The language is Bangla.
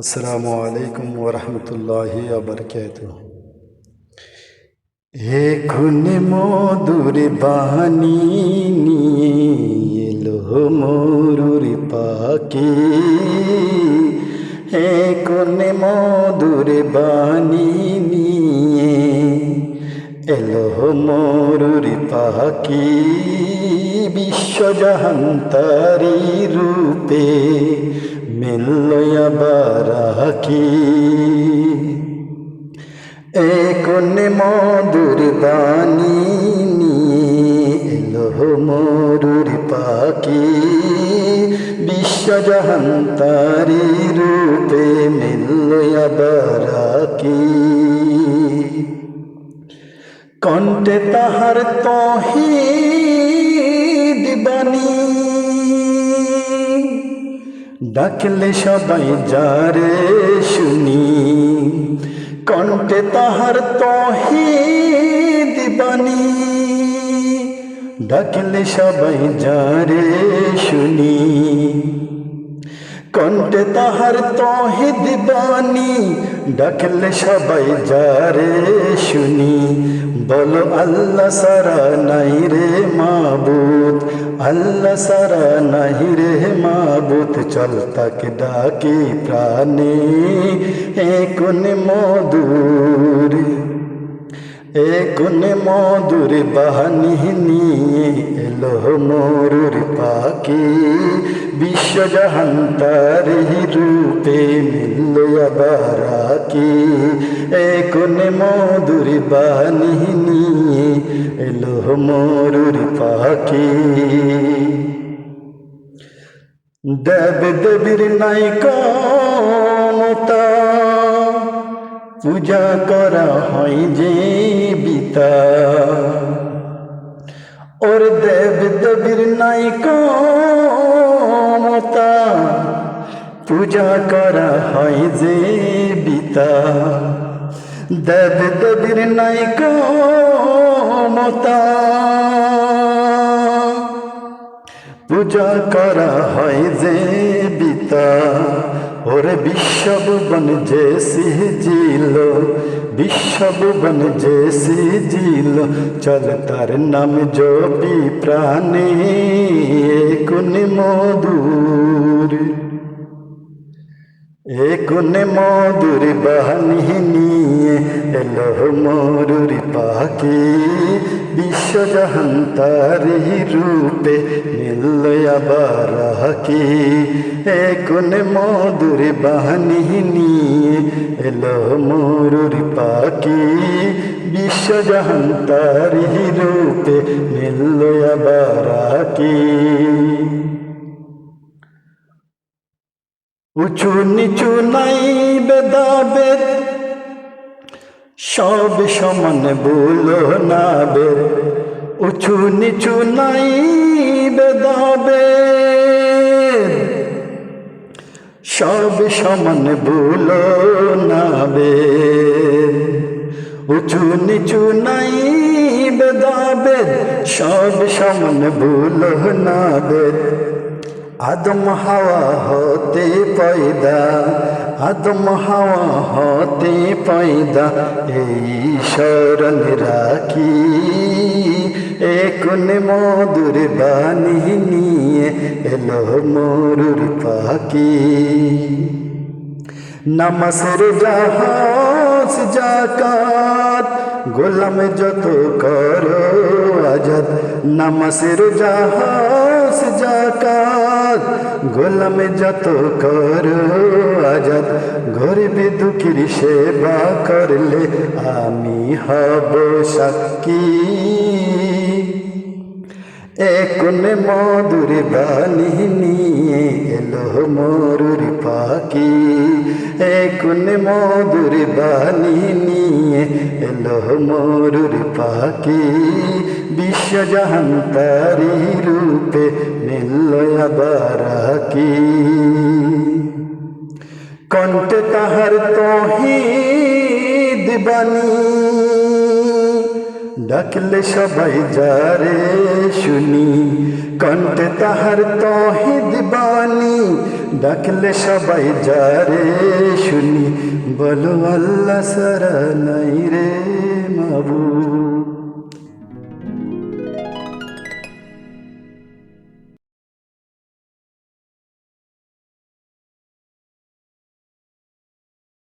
আসসালামু আলাইকুম ওরহমতুল্লাহি আবরকাত এখন মধুর বাহানি নিয়ে এলো মরুর পাখি। এখন মধুর বাণী নিয়ে এলো মরুর পাখি। বিশ্বজাহান্তারি রূপে মিলয়া বারাকি এখন মধুর বাণী এলো মরুর পাখি। বিশ্বজাহান্তারি রূপে মিলয়া বারাকি কণ্ঠে তাহার তহি দিবানী ডাকলে সবাই যারে শুনি। কণ্ঠে তাহার তহি দিবানী ডাকলে সবাই যারে শুনি। কণ্ঠে তাহার তহিদ বাণী। ডাকলে সবাই যারে শুনি। বলো, আল্লাহ সারা নাই রে মাবুত আল্লাহ সারা নাই রে মাবুত চল তাকে ডাকি প্রাণে। এ কোন মধুর এখন মধুর বাহানি নিয়ে এলো মরুর পাখি। বিশ্বজাহান্তার রূপে মিলল আবারাকি এখন মধুর নিয়ে এলো মরুর পাখি। দেব দেবীর নাই পূজা করা হয় যে বিতা। ওর দেব দেবীর নাই পূজা করা হয় যে বিতা। দেব দেবীর নাই কমতা পূজা করা হয় যে বিতা। ওরে বিশ্বভুবন যে সিজিল বিশ্বভুবন যে সিজিল চল তার নাম জপি প্রাণে কোন মধুর কোন মধুর বাহানি নিয়ে এলো মরুর পাখি। বিশ্বজাহান্তারি রূপে মিলল আবার এ কোন মধুর বাহানি নিয়ে এলো মরুর পাখি। বিশ্বজাহান্তারি রূপে মিলল আবার হাকি। উঁচু নিচু নাই বেদাবেদ। সব সমান বলো না বেদ উঁচু নিচু নাই বেদাবেদ। সব সমান বলো না বেদ উঁচু নিচু নাই বেদাবেদ। সব সমান বলো না বেদ আদম হাওয়া হতে পয়দা, আদম হাওয়া হতে পয়দা, এই শরণ রাখি। এখন মধুর বাণী নিয়ে এলো মরুর পাখি। নামাসের জাহাজ জাকাত, গোলাম যত করো আজাদ। নামাসের জাহাজ জাকাত গোলাম যত করো আজাদ গরিব দুঃখীর সেবা করলে আমি হব সাক্ষী এখন মধুর বাণী নিয়ে এলো মরুর পাখি এখন মধুর বাণী নিয়ে এলো মরুর পাখি বিশ্বজাহান্তারি রূপে মিলল আবার কি কণ্ঠে তাহার তহিদ বাণী ডাকলে সবাই যারে শুনি কণ্ঠে তাহার তহিদ বাণী ডাকলে সবাই যারে শুনি বলো আল্লাহ সারা নাই রে মাবুদ।